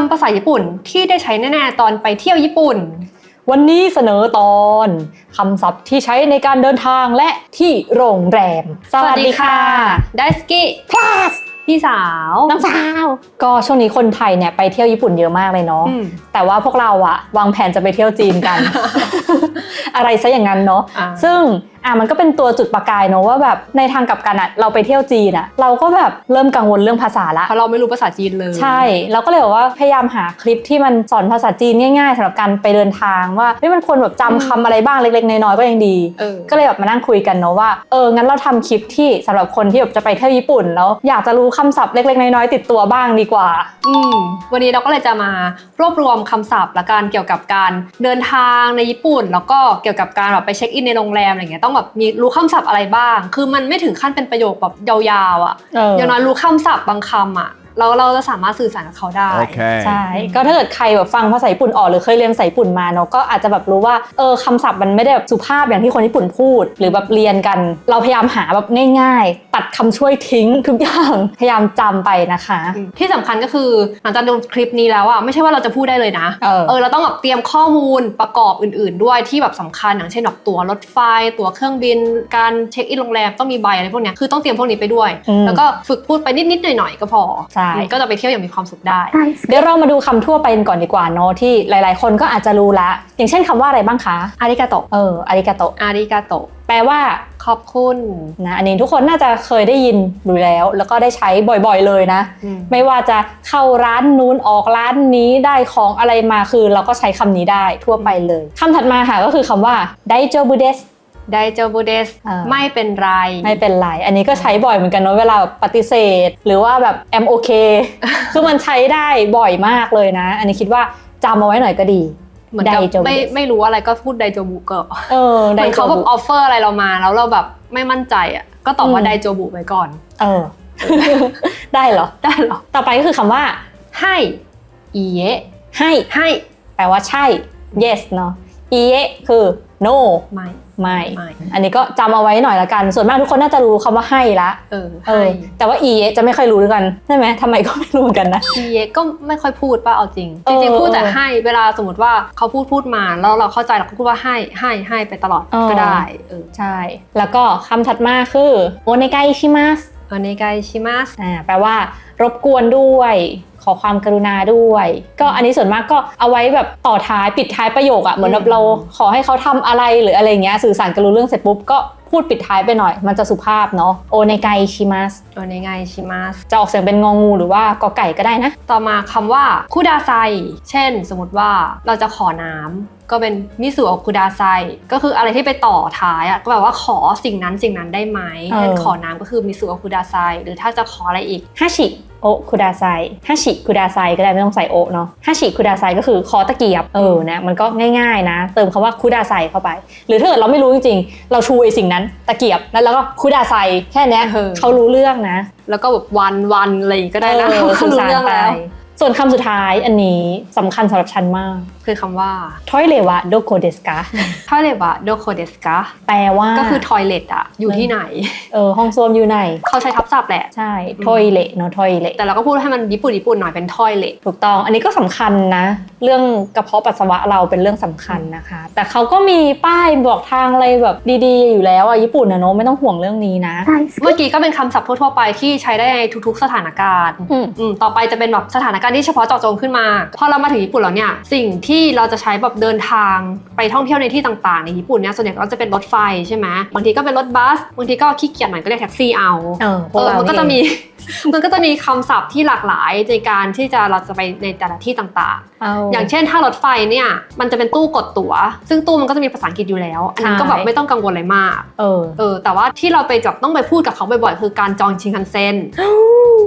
ำภาษาญี่ปุ่นที่ได้ใช้แน่ๆตอนไปเที่ยวญี่ปุ่น วันนี้เสนอตอนคำศัพท์ที่ใช้ในการเดินทางและที่โรงแรม ไดสกิ พลาส พี่สาวน้องสาว ก็ช่วงนี้คนไทยเนี่ยไปเที่ยวญี่ปุ่นเยอะมากเลยเนาะอืมแต่ว่าพวกเราอะวางแผนจะไปเที่ยวจีนกัน อะไรซะอย่างนั้นเนาะอ่าซึ่งอะมันก็เป็นตัวจุดประกายเนอะว่าแบบในทางกลับกันอะเราไปเที่ยวจีนอะเราก็แบบเริ่มกังวลเรื่องภาษาละเพราะเราไม่รู้ภาษาจีนเลย ใช่เราก็เลยบอกว่าพยายามหาคลิปที่มันสอนภาษาจีนง่ายๆสำหรับการไปเดินทางว่าเฮ้ยมันควรแบบจำคำอะไรบ้างเล็กๆน้อยๆก็ยังดีเออก็เลยแบบมานั่งคุยกันเนอะว่าเอองั้นเราทำคลิปที่สำหรับคนที่แบบจะไปเที่ยวญี่ปุ่นแล้วอยากจะรู้คำศัพท์เล็กๆ น้อยๆติดตัวบ้างดีกว่า อืมวันนี้เราก็เลยจะมารวบรวมคำศัพท์และการเกี่ยวกับการเดินทางในญี่ปุ่น แล้วก็เกี่ยวกับการแบบไปเช็คอินในโรงแรมอะไรเงี้ยต้องแบบมีรู้คำศัพท์อะไรบ้าง คือมันไม่ถึงขั้นเป็นประโยคแบบยาวๆอะเออ อย่างน้อยรู้คำศัพท์บางคำอะ เราเราจะสามารถสื่อสารกับเขาได้ Okay. ใช่ ก็ถ้าเกิดใครแบบฟังภาษาญี่ปุ่นออกหรือเคยเรียนภาษาญี่ปุ่นมาเนาะก็อาจจะแบบรู้ว่าเออคำศัพท์มันไม่ได้แบบสุภาพอย่างที่คนญี่ปุ่นพูด หรือแบบเรียนกัน เราพยายามหาแบบง่าย ๆ ตัดคำช่วยทิ้งทุกอย่าง พยายามจำไปนะคะ ที่สำคัญก็คือหลังจากดูคลิปนี้แล้วอะไม่ใช่ว่าเราจะพูดได้เลยนะเออเออเราต้องแบบเตรียมข้อมูลประกอบอื่น ๆ ด้วยที่แบบสำคัญอย่างเช่นแบบตั๋วรถไฟ ตั๋วเครื่องบิน การเช็คอินโรงแรมต้องมีใบอะไรพวกเนี้ยคือต้องเตรียมพวกนี้ไปด้วยอืมแล้วก็ฝึกพูดไปนิดๆหน่อยๆก็พอใช่ก็จะไปเที่ยวอย่างมีความสุขได้ เดี๋ยวเรามาดูคำทั่วไปกันก่อนดีกว่าเนาะที่หลายๆ คนก็อาจจะรู้ละ อย่างเช่นคำว่าอะไรบ้างคะอาริกาโตะเอออาริกาโตอาริกาโตะแปลว่าขอบคุณนะอันนี้ทุกคนน่าจะเคยได้ยินอยู่แล้ว แล้วก็ได้ใช้บ่อยๆเลยนะอืมไม่ว่าจะเข้าร้านนู้นออกร้านนี้ได้ของอะไรมาคือเราก็ใช้คำนี้ได้ทั่วไปเลยคำถัดมาค่ะก็คือคำว่าไดโจบุเดส ไดโจบุเดสอ่า ไม่เป็นไร ไม่เป็นไร อันนี้ก็ใช้บ่อยเหมือนกันเนาะเวลาแบบปฏิเสธ หรือว่าแบบแอมโอเคคือมันใช้ได้บ่อยมากเลยนะ อันนี้คิดว่าจำเอาไว้หน่อยก็ดี เหมือนกับไดโจบุไม่เดสไม่รู้อะไรก็พูดไดโจบุก็เออเหไดมือนโจเขาแบบุบออฟเฟอร์อะไรเรามาแล้วเราแบบไม่มั่นใจอะก็ตอบว่าอืม ไดโจบุไว้ก่อน เออ ได้เหรอ ได้หรอ ต่อไปก็คือคำว่า ให้อีเยะให้ ให้แปลว่าใช่ yes เนาะอีเอะคือ no ไม่ ไม่ ไม่ อันนี้ก็จำเอาไว้หน่อยละกัน ส่วนมากทุกคนน่าจะรู้คำว่าให้ละ เออเอให้อ แต่ว่าอีเอะจะไม่ค่อยรู้ด้วยกันใช่ไหมทำไมก็ไม่รู้เหมือนกันนะอีเยะก็ไม่ค่อยพูดป่ะเอาจริงเอจอริงๆพูดแต่เออให้เวลาสมมติว่าเขาพูดพูดมาแล้วเราเข้าใจเราก็พูดว่าให้ให้ให้ไปตลอดเออก็ได้เออใช่ แล้วก็คำถัดมาคือโอเนไกชิมัสโอเนไกชิมัส อ่าแปลว่ารบกวนด้วย ขอความกรุณาด้วย ก็อันนี้ส่วนมากก็เอาไว้แบบต่อท้ายปิดท้ายประโยคอะเหมือนแบบเราขอให้เขาทำอะไรหรืออะไรเงี้ยสื่อสารกันรู้เรื่องเสร็จปุ๊บก็พูดปิดท้ายไปหน่อย มันจะสุภาพเนาะโอเนไกชิมัสโอเนไกชิมัสจะออกเสียงเป็นงองูหรือว่ากอไก่ก็ได้นะ ต่อมาคำว่าคุดาไซเช่น สมมติว่าเราจะขอน้ำก็เป็นมิสุโอคุดาไซก็คืออะไรที่ไปต่อท้ายอะก็แบบว่าขอสิ่งนั้นสิ่งนั้นได้ไหมเออเช่นขอน้ำก็คือมิสุโอคุดาไซหรือถ้าจะขออะไรอีกฮาชิ โอคุดาไซฮาชิคุดาไซก็ได้ไม่ต้องใส่โอเนาะฮาชิคุดาไซก็คือขอตะเกียบเออนะมันก็ง่ายๆนะ เติมคำว่าคุดาไซเข้าไป หรือถ้าเกิดเราไม่รู้จริงๆ เราชูไอ้สิ่งนั้นตะเกียบแล้วเราก็คุดาไซแค่เนี้ยเออเขารู้เรื่องนะ แล้วก็แบบวันวันอะไรอย่างงี้ก็ได้นะเออเขาสื่อรู้สารเรื่องไปแล้ว ส่วนคำสุดท้ายอันนี้สำคัญสำหรับฉันมาก คือคำว่าทอยเลวะโดโคเดสกาทอยเลตอะโดโคเดสกาแปลว่าก็คือทอยเลตอะอยู่ที่ไหน เออห้องส้วมอยู่ไหน เขาใช้ทับศัพท์แหละ ใช่ทอยเลเนาะทอยเลแต่เราก็พูดให้มันญี่ปุ่นญี่ปุ่นหน่อยเป็นทอยเลตถูกต้อง อันนี้ก็สำคัญนะ เรื่องกระเพาะปัสสาวะเราเป็นเรื่องสำคัญนะคะ แต่เขาก็มีป้ายบอกทางอะไรแบบดีๆ อยู่แล้วอะญี่ปุ่นนะเนอะไม่ต้องห่วงเรื่องนี้นะ เมื่อกี้ก็เป็นคำศัพท์ทั่วๆไปที่ใช้ได้ในทุกๆ สถานการณ์อืมอืมต่อไปจะเป็นแบบสถานการณ์ที่เฉพาะเจาะจงขึ้นมา พอเรามาถึงญี่ปุ่นแล้วเนี่ย สิ่งที่เราจะใช้แบบเดินทางไปท่องเที่ยวในที่ต่างๆ ในญี่ปุ่นเนี่ยส่วนใหญ่ก็จะเป็นรถไฟใช่ไหมบางทีก็เป็นรถบัสบางทีก็ขี้เกียจหน่อยก็เรียกแท็กซี่เอาเออพวเอกอเรามันก็จะนี่มีมันก็จะมีคำศัพท์ที่หลากหลายในการที่จะเราจะไปในแต่ละที่ต่างเอาๆอย่างเช่นถ้ารถไฟเนี่ยมันจะเป็นตู้กดตั๋ว ซึ่งตู้มันก็จะมีภาษาอังกฤษอยู่แล้วอันนั้นก็แบบใช่ไม่ต้องกังวลอะไรมาก เออ เออ แต่ว่าที่เราไปแบบต้องไปพูดกับเขาบ่อยๆ คือการจองชิงคันเซ็น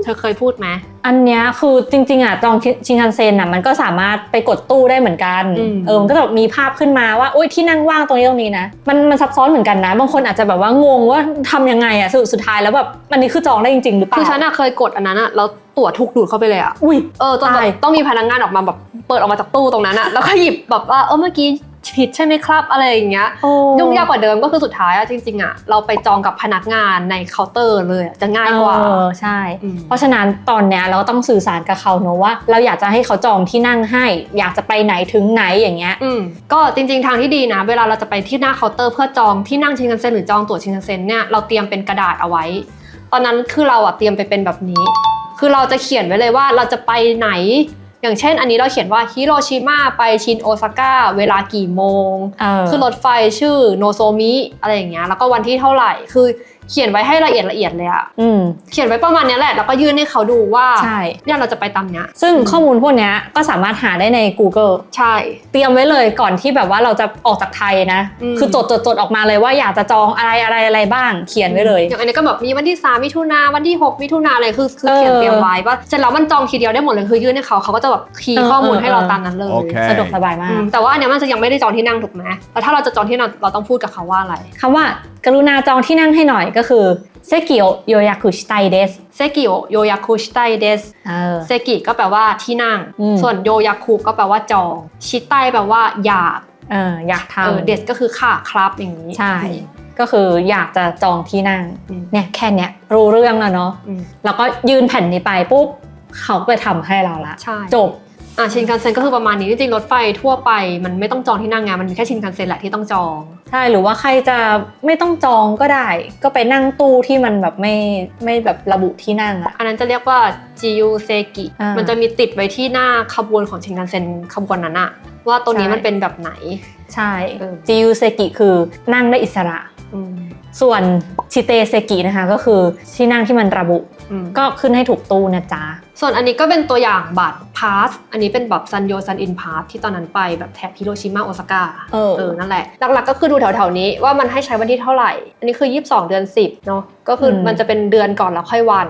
เธอเคยพูดไหม อันเนี้ยคือจริง ๆอะจองชินคันเซ็นอะมันก็สามารถไปกดตู้ได้เหมือนกันอืม เออมันก็จะมีภาพขึ้นมาว่าอุ้ยที่นั่งว่างตรงนี้ตรงนี้นะมันมันซับซ้อนเหมือนกันนะ บางคนอาจจะแบบว่างงว่าทำยังไงอะสรุปสุดท้ายแล้วแบบมันนี่คือจองได้จริง ๆ หรือเปล่าคือฉันอะเคยกดอันนั้นอะแล้วตั๋วถูกดูดเข้าไปเลยอะอุ้ย เออจนแบตายบต้องมีพนักงานออกมาแบบเปิดออกมาจากตู้ตรงนั้นอะแล้วก็หยิบแบบว่าเออเมื่อกี้ ผิดใช่ไหมครับอะไรอย่างเงี้ยโอ้ยุ่งยากกว่าเดิมก็คือสุดท้ายอะจริงๆอะเราไปจองกับพนักงานในเคาน์เตอร์เลยอะจะง่ายกว่าเออใช่อืมเพราะฉะนั้นตอนเนี้ยเราต้องสื่อสารกับเขาเนอะว่า เราอยากจะให้เขาจองที่นั่งให้ อยากจะไปไหนถึงไหนอย่างเงี้ยอืมก็จริง ๆทางที่ดีนะ เวลาเราจะไปที่หน้าเคาน์เตอร์เพื่อจองที่นั่งชินคันเซ็นหรือจองตั๋วชินคันเซ็นเนี่ยเราเตรียมเป็นกระดาษเอาไว้ ตอนนั้นคือเราอะเตรียมไปเป็นแบบนี้ คือเราจะเขียนไว้เลยว่าเราจะไปไหน อย่างเช่นอันนี้เราเขียนว่าฮิโรชิมาไปชินโอซาก้าเวลากี่โมงเออขึ้นรถไฟชื่อโนโซมิอะไรอย่างเงี้ยแล้วก็วันที่เท่าไหร่คือ เขียนไว้ให้ละเอียดละเอียดเลยอะอืม เขียนไว้ประมาณเนี้ยแหละ แล้วก็ยื่นให้เขาดูว่าใช่ เนี่ยเราจะไปตามเนี้ยซึ่งข้อมูลพวกเนี้ยก็สามารถหาได้ใน Google ใช่ เตรียมไว้เลยก่อนที่แบบว่าเราจะออกจากไทยนะ อืม คือจดจดจดออกมาเลยว่าอยากจะจองอะไรอะไรอะไรบ้าง เขียนไว้เลย อย่างอันนี้ก็แบบมีวันที่3มิถุนาวันที่ 6 มิถุนาอะไรคือคือเออเขียนเตรียมไว้ว่าเสร็จแล้วมันจองทีเดียวได้หมดเลยคือยื่นให้เขาเขาก็จะแบบคีย์เออข้อมูลให้เราเออ ตามนั้นเลยโอเค สะดวกสบายมาอืกมแต่ว่าอันเนี้ยมันจะยังไม่ได้จองที่นั่งถูกไหมแล้วถ้าเราจะจองที่นั่งเราต้องพูดกับเขาว่าอะไร คำว่า กรุณาจองที่นั่งให้หน่อยก็คือเซกิโอโยยากุชิไตเดสเซกิโอโยยาคุชิไตเดสเออ เซกิก็แปลว่าที่นั่ง อืม ส่วนโยยาคุก็แปลว่าจอง ชิไตแปลว่าอยากเอออยากเออทำเดสก็คือค่ะครับอย่างนี้ใช่ ก็คืออยากจะจองที่นั่งอืมเนี่ยแค่เนี้ยรู้เรื่องแล้วเนาะอืมแล้วก็ยื่นแผ่นนี้ไปปุ๊บเขาก็ไปทำให้เราละใช่จบ อะชินคันเซ็นก็คือประมาณนี้จริงๆรถไฟทั่วไปมันไม่ต้องจองที่นั่งไงมันมีแค่ชินคันเซ็นแหละที่ต้องจอง ใช่หรือว่าใครจะไม่ต้องจองก็ได้ ก็ไปนั่งตู้ที่มันแบบไม่ไม่แบบระบุที่นั่งอะอันนั้นจะเรียกว่าจิยูเซกิอ่ามั มันจะมีติดไว้ที่หน้าขบวนของชินคันเซ็นขบวนนั้นอะว่าตัวนี้ใช่มันเป็นแบบไหน ใช่เออ จิยูเซกิคือนั่งได้อิสระ อืมส่วนชิเตเซกินะคะก็คือที่นั่งที่มันระบุ อืมก็ขึ้นให้ถูกตู้นะจ๊ะ ส่วนอันนี้ก็เป็นตัวอย่างบัตรพาส อันนี้เป็นแบบซันโยซันอินพาสที่ตอนนั้นไปแบบแถบฮิโรชิมาโอซาก้าเออเออนั่นแหละ หลักๆก็คือดูแถวๆนี้ว่ามันให้ใช้วันที่เท่าไหร่ อันนี้คือ 22 เดือน 10 เนาะ ก็คืออมมันจะเป็นเดือนก่อนแล้วค่อยวัน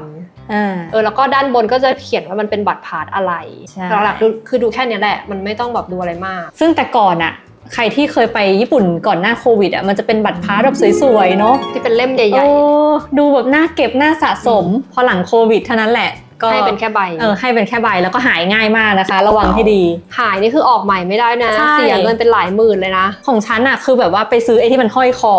อ่าเออแล้วก็ด้านบนก็จะเขียนว่ามันเป็นบัตรพาสอะไรใช่หลักๆดูคือดูแค่เนี้ยแหละ มันไม่ต้องแบบดูอะไรมาก ซึ่งแต่ก่อนอะใครที่เคยไปญี่ปุ่นก่อนหน้าโควิดอะมันจะเป็นบัตรพาสแบบสวยๆเนาะที่เป็นเล่มใหญ่โอ้ดูแบบน่าเก็บน่าสะสม พอหลังโควิดเท่านั้นแหละ ก็ๆให้เป็นแค่ใบเออให้เป็นแค่ใบแล้วก็หายง่ายมากนะคะ ระวังให้ดีหายนี่คือออกใหม่ไม่ได้นะใช่เสียเงินเป็นหลายหมื่นเลยนะ ของฉันอะคือแบบว่าไปซื้อไอ้ที่มันห้อยคอ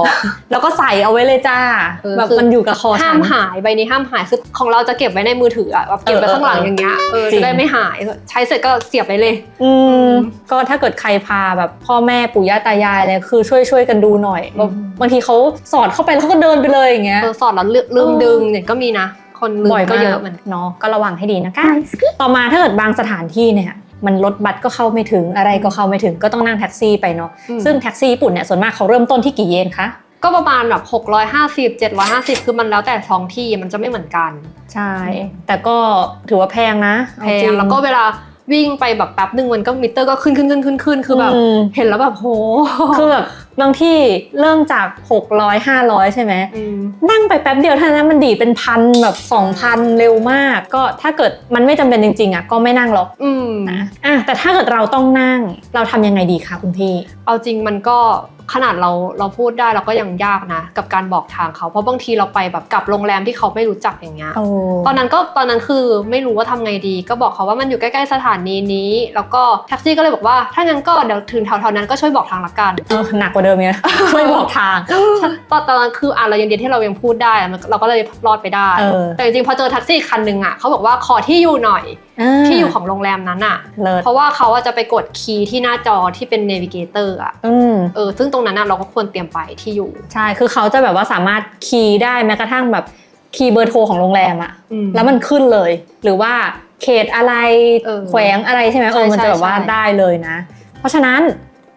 แล้วก็ใส่เอาไว้เลยจ้าเออแบบคือมันอยู่กับคอฉัห้านมหายใบนี้ห้ามหายคือของเราจะเก็บไว้ในมือถืออะแบบเก็บไว้เออข้างหลังเอออย่างเงี้ยเออจริงจะได้ไม่หายใช้เสร็จก็เสียบไปเลย อืมก็ถ้าเกิดใครพาแบบพ่อแม่ปู่ย่าตายายเนี่ยคือช่วยช่วยกันดูหน่อยอืมบางทีเขาสอดเข้าไปแล้วเขาก็เดินไปเลยอย่างเงี้ยเออสอดแล้วลืมลืมเออดึงเนี่ยก็มีนะ คนลืมบ่อยก็มากเยอะเหมือนกันเนาะก็ระวังให้ดีนะคะ ต่อมาถ้าเกิดบางสถานที่เนี่ยมันรถบัสก็เข้าไม่ถึงอะไรก็เข้าไม่ถึงก็ต้องนั่งแท็กซี่ไปเนาะอืมซึ่งแท็กซี่ญี่ปุ่นเนี่ยส่วนมากเขาเริ่มต้นที่กี่เยนคะก็ประมาณแบบ 650 750 คือมันแล้วแต่ท้องที่มันจะไม่เหมือนกัน ใช่ แต่ก็ถือว่าแพงนะแพงแล้วก็เวลาวิ่งไปแบบแป๊บหนึ่งมันก็มิเตอร์ก็ขึ้นขึ้นขึ้นขึ้นขึ้นคือแบบมเห็นแล้วแบบโหคือแบบ บางที่เริ่มจาก 600 500 ใช่ไหมมนั่งไปแป๊บเดียวเท่านั้นมันดีดเป็นพันแบบ 2,000 เร็วมาก ก็ถ้าเกิดมันไม่จำเป็นจริงๆอะก็ไม่นั่งหรอกอืมนะอะแต่ถ้าเกิดเราต้องนั่งเราทำยังไงดีคะคุณพี่ เอาจริงมันก็ ขนาดเราเราพูดได้เราก็ยังยากนะ กับการบอกทางเขา เพราะบางทีเราไปแบบกับโรงแรมที่เขาไม่รู้จักอย่างเงี้ยตอนนั้นก็ตอนนั้นคือไม่รู้ว่าทำไงดี ก็บอกเขาว่ามันอยู่ใกล้ๆสถานีนี้ แล้วก็แท็กซี่ก็เลยบอกว่าถ้างั้นก็เดี๋ยวถึงแถวๆนั้นก็ช่วยบอกทางละกันเออหนักกว่าเดิมเนี่ยช่วยบอกทางตอนตอนนั้นคืออะเรายังเดียนที่เรายังพูดได้อะมันเราก็เลยรอดไปได้เออแต่จริงๆพอเจอแท็กซี่อีกคันหนึ่งอะเขาบอกว่าขอที่อยู่หน่อยที่อยู่ของโรงแรมนั้นอะเลิศเพราะว่าเขาอะจะไปกดคีย์ที่หน้าจอที่เป็นเนวิเกเตอร์อะอืมเออซึ่งตรงนั้นอะเราก็ควรเตรียมไปที่อยู่ ใช่ คือเขาจะแบบว่าสามารถคีย์ได้แม้กระทั่งแบบคีย์เบอร์โทรของโรงแรมอะอืมแล้วมันขึ้นเลย หรือว่าเขตอะไรเออแขวงอะไรใช่ไหมใช่เออมันจะแบบว่าใช่ใช่ได้เลยนะ เพราะฉะนั้น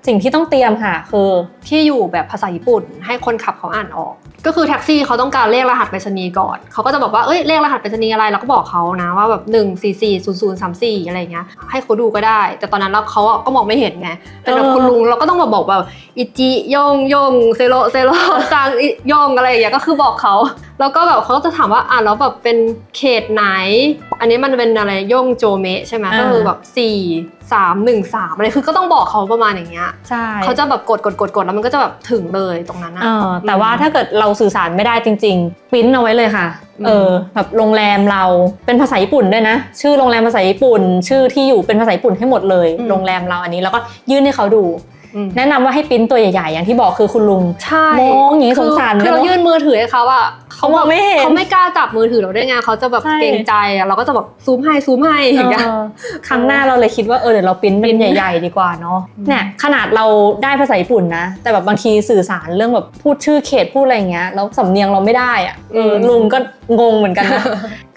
สิ่งที่ต้องเตรียมค่ะ คือที่อยู่แบบภาษาญี่ปุ่น ให้คนขับเขาอ่านออก ก็คือแท็กซี่เขาต้องการเลขรหัสไปรษณีย์ก่อน เขาก็จะบอกว่า เอ้ย เลขรหัสไปรษณีย์อะไร เราก็บอกเขานะว่าแบบ1 4 4 0 0 3 4 อะไรเงี้ย ให้เขาดูก็ได้ แต่ตอนนั้นเราเขาอะก็มองไม่เห็นไง เป็นแบบเออคุณลุงเราก็ต้องมาบอกแบบอิจิยงยงเซโรเซโรซังอิยงอะไรอย่างเงี้ย ก็คือบอกเขา แล้วก็แบบเขาก็จะถามว่าอะแล้วแบบเป็นเขตไหน อันนี้มันเป็นอะไรยงโจเมะใช่ไหมก็คือแบบ4 3 1 3อะไร คือก็ต้องบอกเขาประมาณอย่างเงี้ย ใช่ เขาจะแบบกดกดกดกดแล้วมันก็จะแบบถึงเลยตรงนั้นนะเออแต่ว่าถ้าเกิดเราสื่อสารไม่ได้จริง ๆปริ้นเอาไว้เลยค่ะอืมเออแบบโรงแรมเราเป็นภาษาญี่ปุ่นด้วยนะ ชื่อโรงแรมภาษาญี่ปุ่น ชื่อที่อยู่เป็นภาษาญี่ปุ่นให้หมดเลย โรงแรมเราอันนี้แล้วก็ยื่นให้เขาดูอืม แนะนำว่าให้ปริ้นตัวใหญ่ๆ อย่างที่บอกคือคุณลุงใช่มองอย่างนี้สงสารคือกันเราเนอะยื่นมือถือให้เขาอะเขามองไม่เห็นเขาไม่กล้าจับมือถือเราได้ไงเขาจะแบบใช่เกรงใจอะเราก็จะแบบซูมให้ซูมให้อย่างเงี้ยเออครั้งหน้าเราเลยคิดว่าเออเดี๋ยวเราปริ้นเป็นใหญ่ ๆ ดีกว่าเนาะอืมเนี่ยขนาดเราได้ภาษาญี่ปุ่นนะ แต่แบบบางทีสื่อสารเรื่องแบบพูดชื่อเขตพูดอะไรอย่างเงี้ยแล้วสำเนียงเราไม่ได้อะเออลุงก็งงเหมือนกันนะ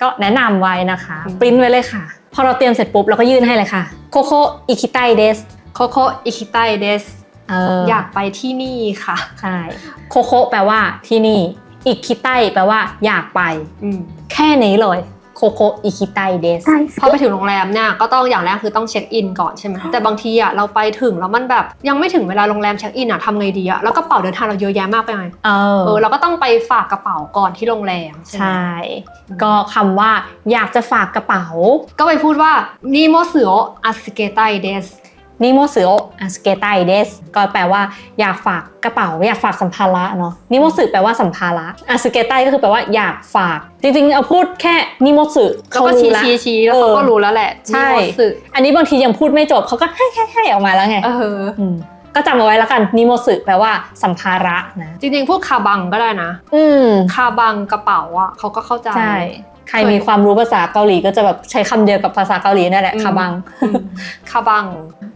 ก็แนะนำไว้นะคะอืมปริ้นไว้เลยค่ะ พอเราเตรียมเสร็จปุ๊บเราก็ยื่นให้เลยค่ะโคโคอิคิไตเดส โคโคอิคิไตเดสเอออยากไปที่นี่ค่ะ ใช่ โคโคแปลว่าที่นี่ อิคิไตแปลว่า อยากไปอืมแค่นี้เลยโคโคอิคิไตเดสพอไปถึงโรงแรมเนี่ยก็ต้องอย่างแรกคือต้องเช็คอินก่อนใช่ไหมแต่บางทีอะเราไปถึงแล้วมันแบบยังไม่ถึงเวลาโรงแรมเช็คอินอะทำไงดีอะแล้วกระเป๋าเดินทางเราเยอะแยะมากไปไหมเออเออเราก็ต้องไปฝากกระเป๋าก่อนที่โรงแรม ใช่ไหมใช่ก็คำว่าอยากจะฝากกระเป๋า ก็ไปพูดว่านิโมสึโออาสเกไตเดส นิโมสึโออาสเกไตเดสก็แปลว่าอยากฝากกระเป๋า อยากฝากสัมภาระเนาะนิโมสึแปลว่าสัมภาระอาสเกไตก็คือแปลว่าอยากฝาก จริงๆ เอาพูดแค่นิโมสึแล้วเขาก็รู้ชี้แล้วชี้ชี้แล้วเขาก็รู้แล้วแหละใช่นิโมสึอันนี้บางทียังพูดไม่จบเขาก็ให้ให้ให้ออกมาแล้วไงเออมก็จำเอาไว้แล้วกันนิโมสึแปลว่าสัมภาระนะจริงๆพูดคาบังก็ได้นะ อืมคาบังกระเป๋าอะเขาก็เข้าใจใช่ ใครมีความรู้ภาษาเกาหลีก็จะแบบใช้คำเดียวกับภาษาเกาหลีนั่นแหละอืมคาบังอืมคาบัง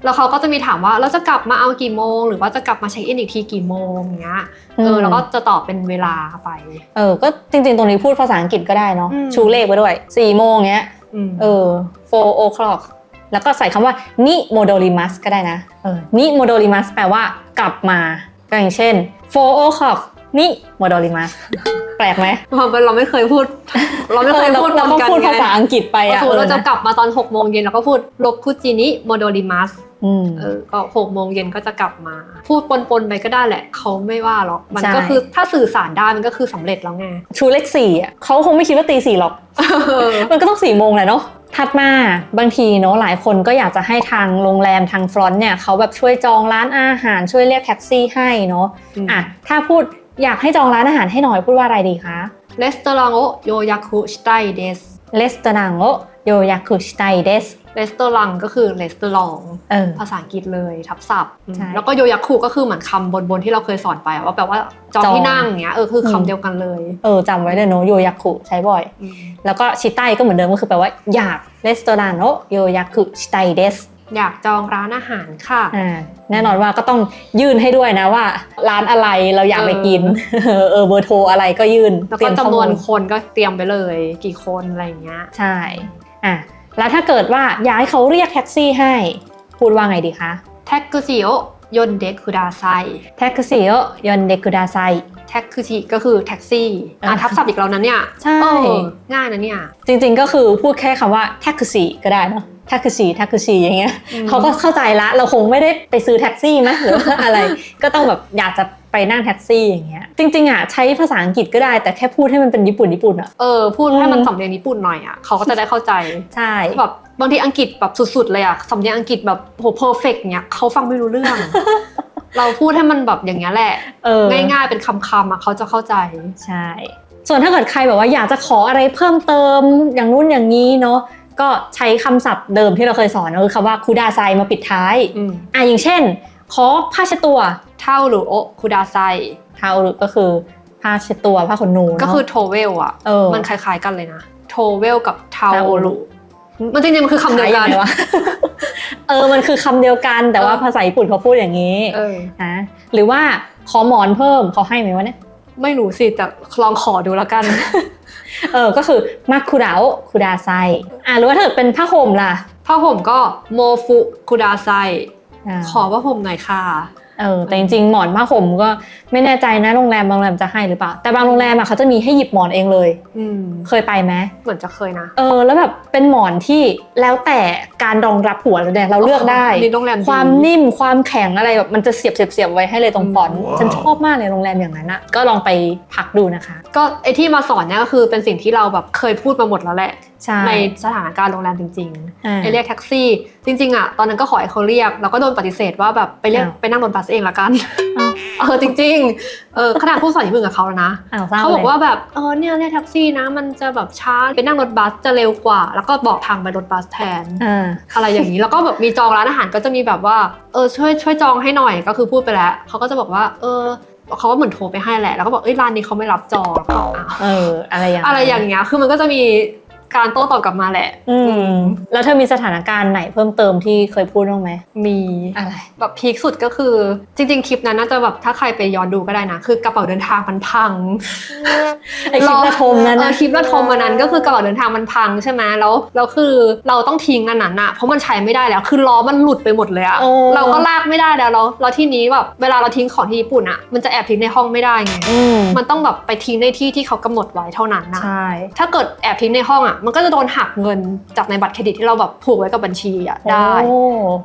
แล้วเขาก็จะมีถามว่าเราจะกลับมาเอากี่โมง หรือว่าจะกลับมาเช็คอินอีกทีกี่โมงอย่างเงี้ยเออมแล้วก็จะตอบเป็นเวลาไป เออ ก็จริง ๆ ตรงนี้พูดภาษาอังกฤษก็ได้เนาะอืมชูเลขไปด้วย4โมงเงี้ยอืมเออ4 o'clock แล้วก็ใส่คำว่านิโมโดริมัสก็ได้นะเออนิโมโดริมัสแปลว่ากลับมาก็อย่างเช่น4 o'clock นิโมโดริมัสแปลกไหมเพราะเราไม่เคยพูด เราไม่เคยเราพูดเราก็พร้อมกันพูดไงภาษาอังกฤษไปก็อะสมมติเราจะออกลับมาตอน6โมงเย็นเราก็พูดโรคุจินิโมโดริมัสอืมเออก็6โมงเย็นก็จะกลับมา พูดปนๆไปก็ได้แหละ เขาไม่ว่าหรอก มันใช่ก็คือถ้าสื่อสารได้มันก็คือสำเร็จแล้วไงชูเลขสี่อะเขาคงไม่คิดว่าตีสี่หรอก มันก็ต้องสี่โมงแหละเนาะถัดมาบางทีเนาะหลายคนก็อยากจะให้ทางโรงแรมทางฟรอนต์เนี่ยเขาแบบช่วยจองร้านอาหารช่วยเรียกแท็กซี่ให้เนาะอืมอะถ้าพูด อยากให้จองร้านอาหารให้หน่อยพูดว่าอะไรดีคะ レストランを予約したいです レストランを予約したいです レストランก็คือレストラン เออ ภาษาอังกฤษเลยทับศัพท์ ใช่ แล้วก็โยยักคุก็คือเหมือนคำบนๆที่เราเคยสอนไปอะว่าแปลว่าจอง จอง ที่นั่งอย่างเงี้ยเออคือคำ อืม เดียวกันเลย เออจำไว้เลยเนาะโยยักคุใช้บ่อย อืม แล้วก็ชิไตก็เหมือนเดิมก็คือแปลว่าอยากレストランを予約したいです อยากจองร้านอาหารค่ะอ่าแน่นอนว่าก็ต้องยื่นให้ด้วยนะว่า ร้านอะไรเราอยากไปกิน เออเบอร์โทรอะไรก็ยื่นแล้วเตรีก็ยมจำนวนข้อมูลคนก็เตรียมไปเลย กี่คนอะไรอย่างเงี้ย ใช่ อะ แล้วถ้าเกิดว่าอยากให้เขาเรียกแท็กซี่ให้ พูดว่าไงดีคะแท็กซี่โอโยนเด็กคุดาไซแท็กซี่โอยอนเดกุดาไซแท็กซี่ก็คือแท็กซี่อะอ่าทับศัพท์อีกแล้วนะเนี่ย ใช่เออง่ายนะเนี่ย จริงๆก็คือพูดแค่คำว่าแท็กซี่ก็ได้เนาะ แท็กซี่แท็กซี่อย่างเงี้ยอืมเขาก็เข้าใจละเราคงไม่ได้ไปซื้อแท็กซี่มั้ยหรือว่าอะไรก็ต้องแบบอยากจะไปนั่งแท็กซี่อย่างเงี้ยจริงๆอะใช้ภาษาอังกฤษก็ได้แต่แค่พูดให้มันเป็นญี่ปุ่นญี่ปุ่นอะเออพูดให้มันอืมสำเนียงญี่ปุ่นหน่อยอะเขาก็จะได้เข้าใจใช่แบบบางทีอังกฤษแบบสุดๆเลยอะสำเนียงอังกฤษแบบโหเพอร์เฟกเนี้ยเขาฟังไม่รู้เรื่อง เราพูดให้มันแบบอย่างเงี้ยแหละเออง่ายๆเป็นคำๆอะเขาจะเข้าใจใช่ส่วนถ้าเกิดใครแบบว่าอยากจะขออะไรเพิ่มเติมอย่างนู้นอย่างนี้เนาะ ก็ใช้คำศัพท์เดิมที่เราเคยสอนก็คือคำว่าคูดาไซมาปิดท้ายอืมอะอย่างเช่นขอผ้าเช็ดตัวเท่าหรือโอคุดาไซ เทาหรือก็คือผ้าเช็ดตัวผ้าขนหนูเนะก็คือโทเวลอะเออ มันคล้าย ๆ กันเลยนะโทเวลกับเทาเทาโอลุมันจริงๆมันคือคำเดียวกัน ขายงไงวะ เออ มันคือคำเดียวกันแต่ว่าเออ ภาษาญี่ปุ่นเขาพูดอย่างนี้เออ นะหรือว่าขอหมอนเพิ่มเขาให้ไหมวะเนี่ย ไม่รู้สิแต่ลองขอดูแล้วกัน เออก็คือมาคุดาโอคุดาไซอะหรือว่าถ้าเกิดเป็นผ้าห่มล่ะ ผ้าห่มก็โมฟุคุดาไซอ่าขอผ้าห่มหน่อยค่ะ เออแต่จริงๆหมอนผ้าห่มก็ไม่แน่ใจนะโรงแรมบางโรงแรมจะให้หรือเปล่า แต่บางโรงแรมอะเขาจะมีให้หยิบหมอนเองเลยอืมเคยไปไหมเหมือนจะเคยนะ เออ แล้วแบบเป็นหมอนที่แล้วแต่การรองรับหัวเราเนี่ยเราเลือกได้นี่โรงแรมดีความนิ่มความแข็งอะไรแบบมันจะเสียบเสียบเสียบไว้ให้เลยตรงฟอนต์ว้าวฉันชอบมากเลยโรงแรมอย่างนั้นอะก็ลองไปพักดูนะคะ ก็ไอที่มาสอนเนี่ยก็คือเป็นสิ่งที่เราแบบเคยพูดมาหมดแล้วแหละใช่ในสถานการณ์โรงแรมจริงอ่าๆไอเรียกแท็กซี่ จริงๆอะตอนนั้นก็ขอให้เขาเรียกแล้วก็โดนปฏิเสธว่าแบบไปเรียกอ้าวไปนั่งรถบัสเองละกันอ้าวเออจริงๆ เออขนาดผู้สอนญี่ปุ่นกับเขาแล้วนะ อ้าวเศร้าเขาบอกลยว่าแบบเออเนี่ยเรียกแท็กซี่นะ มันจะแบบช้าไปนั่งรถบัสจะเร็วกว่า แล้วก็บอกทางไปรถบัสแทนอ่าอะไรอย่างนี้แล้วก็แบบมีจองร้านอาหารก็จะมีแบบว่าเออช่วยช่วยจองให้หน่อยก็คือพูดไปแล้วเขาก็จะบอกว่า เออเขาก็เหมือนโทรไปให้แหละแล้วก็บอกเอ้ยร้านนี้เขาไม่รับจองแล้วก็อ้าวเออ อะไรอย่างอะไรอย่างเงี้ยคือมันก็จะมี การโต้ตอบกลับมาแหละ อืม แล้วเธอมีสถานการณ์ไหนเพิ่มเติมที่เคยพูดบ้างไหม มีอะไร แบบพีคสุดก็คือ จริง ๆ คลิปนั้นน่าจะแบบถ้าใครไปย้อนดูก็ได้นะ คือกระเป๋าเดินทางมันพังไอคลิประทมนั้นเอนะอคลิประทมมันนั้นก็คือกระเป๋าเดินทางมันพังใช่ไหมแล้วแล้วคือเราต้องทิ้งอันนั้นอะเพราะมันใช้ไม่ได้แล้ว คือล้อมันหลุดไปหมดเลยอะโอ้เราก็ลากไม่ได้แล้วแล้วแล้วที่นี้แบบเวลาเราทิ้งของที่ญี่ปุ่นอะมันจะแอบทิ้งในห้องไม่ได้ไงอืมมันต้องแบบไปทิ้งในที่ที่เขากำหนดไว้เท่านั้นนะใช่ถ้าเกิดแอบทิ้งในห้องอะมันก็จะโดนหักเงินจากในบัตรเครดิตที่เราแบบผูกไว้กับบัญชีอะได้โอ้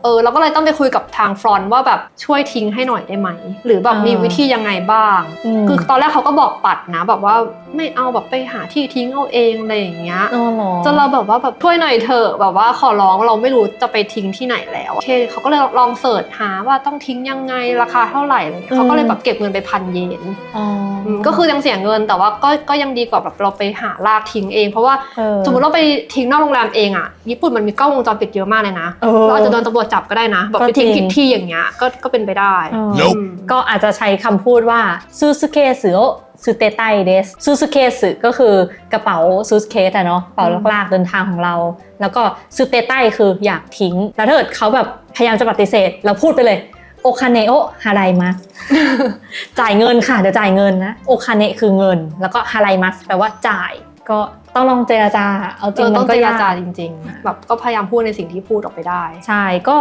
เออเราก็เลยต้องไปคุยกับทางฟรอนต์ว่าแบบช่วยทิ้งให้หน่อยได้ไหม หรือแบบอ่ามีมีวิธียังไงบ้างมคือตอนแรกเขาก็บอกปัดนะแบบว่าไม่เอาแบบไปหาที่ทิ้งเอาเองอะไรอย่างเงี้ยอ๋อเหรอจนเราแบบว่าแบบช่วยหน่อยเถอะแบบว่าขอร้องเราไม่รู้จะไปทิ้งที่ไหนแล้วโอเคเขาก็เลยลองเสิร์ชหาว่าต้องทิ้งยังไงราคาเท่าไหร่อะไรเงี้ยเขาก็เลยแบบเก็บเงินไปพันเยนอ๋ออืมก็คือยังเสียเงินแต่ว่าก็ก็ยังดีกว่าแบบเราไปหาลากทิ้งเอง เพราะว่าเออสมมติเราไปทิ้งนอกโรงแรมเองอะญี่ปุ่นมันมีกล้องวงจรปิดเยอะมากเลยนะเออเราอาจจะโดนตำรวจจับก็ได้นะแบบก็ไปทิ้งจริงผิดที่อย่างเงี้ยก็ก็เป็นไปได้เออ Nope อืมก็อาจจะใช้คำพูดว่าซูซูเคสโอซูเตไตเดสซูซูเคสก็คือกระเป๋าซูสเคสอะเนาะกระเป๋าลากๆเดินทางของเรา แล้วก็ซูเตไตคืออยากทิ้ง แล้วถ้าเกิดเขาแบบพยายามจะปฏิเสธ เราพูดไปเลยโอคาเนโอฮาไรมัสจ่ายเงินค่ะเดี๋ยวจ่ายเงินนะโอคาเนคือเงิน แล้วก็ฮาไรมัสแปลว่าจ่ายก็ ต้องลองเจราจา เอาจริงเออมัต้องนก็เจรยากจาจริง ๆ แบบก็พยายามพูดในสิ่งที่พูดออกไปได้ ใช่ก็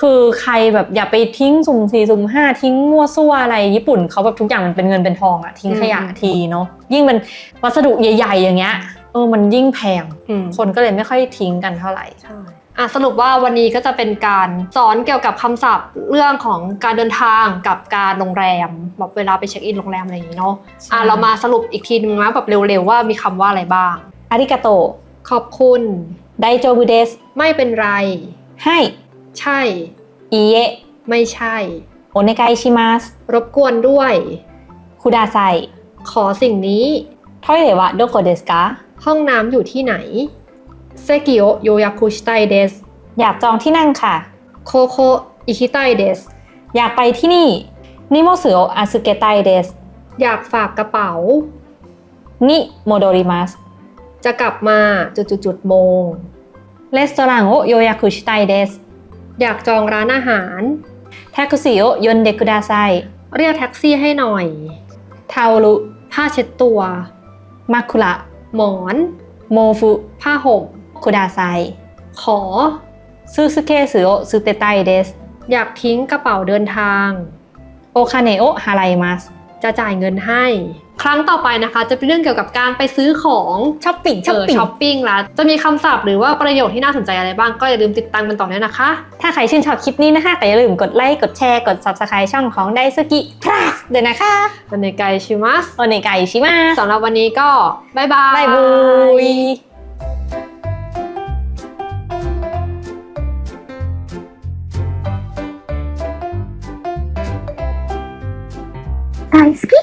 คือใครแบบอย่าไปทิ้งสุ่มสี่สุ่มห้าทิ้งมั่วซั่วอะไรญี่ปุ่นเขาแบบทุกอย่างมันเป็นเงินเป็นทองอะทิ้งขยะอืมทีเนาะยิ่งเป็นวัสดุใหญ่ ๆ อย่างเงี้ยเออมันยิ่งแพงอืมคนก็เลยไม่ค่อยทิ้งกันเท่าไหร่ใช่อะสรุปว่าวันนี้ก็จะเป็นการสอนเกี่ยวกับคำศัพท์เรื่องของการเดินทางกับการโรงแรมแบบเวลาไปเช็คอินโรงแรมอะไรอย่างนี้เนาะอะเรามาสรุปอีกทีนึงนะแบบเร็วๆว่ามีคำว่าอะไรบ้าง อาริกาโต ขอบคุณ ไดโจบุเดส ไม่เป็นไร ให้ ใช่ อีเยะ ไม่ใช่ โอเนไกชิมัส รบกวนด้วย คุดาไซ ขอสิ่งนี้ทอยเลวะโดโกเดสกาห้องน้ำอยู่ที่ไหน เซกิโอโยยาคุชิไตเดส อยากจองที่นั่งค่ะ โคโคอิคิไตเดส อยากไปที่นี่ นิโมสึโออาซึเกะไตเดส อยากฝากกระเป๋า นิโมโดริมัส จะกลับมาจุดๆๆโมง レストランを予約したいです。 อยากจองร้านอาหาร タクシーを呼んでください。 เรียกแท็กซี่ให้หน่อย タオル、 ผ้าเช็ดตัว 枕、 หมอน 毛布、 ผ้าห่ม ください。 ขอ スーツケースを捨てたいです。 อยากทิ้งกระเป๋าเดินทาง お金を払います。 จะจ่ายเงินให้ ครั้งต่อไปนะคะ จะเป็นเรื่องเกี่ยวกับการไปซื้อของช้อปปิ้งเออช้อปปิ้งแล้วจะมีคำศัพท์หรือว่าประโยคที่น่าสนใจอะไรบ้างก็อย่าลืมติดตามกันต่อด้วยนะคะ ถ้าใครชื่นชอบคลิปนี้นะคะก็อย่าลืมกดไลค์กดแชร์กด subscribe ช่องของไดสกิพลัสด้วยนะคะวันนี้ไกชิมัสโอเนไกชิมาสสำหรับวันนี้ก็บ๊ายบายบายบาย sunscreen.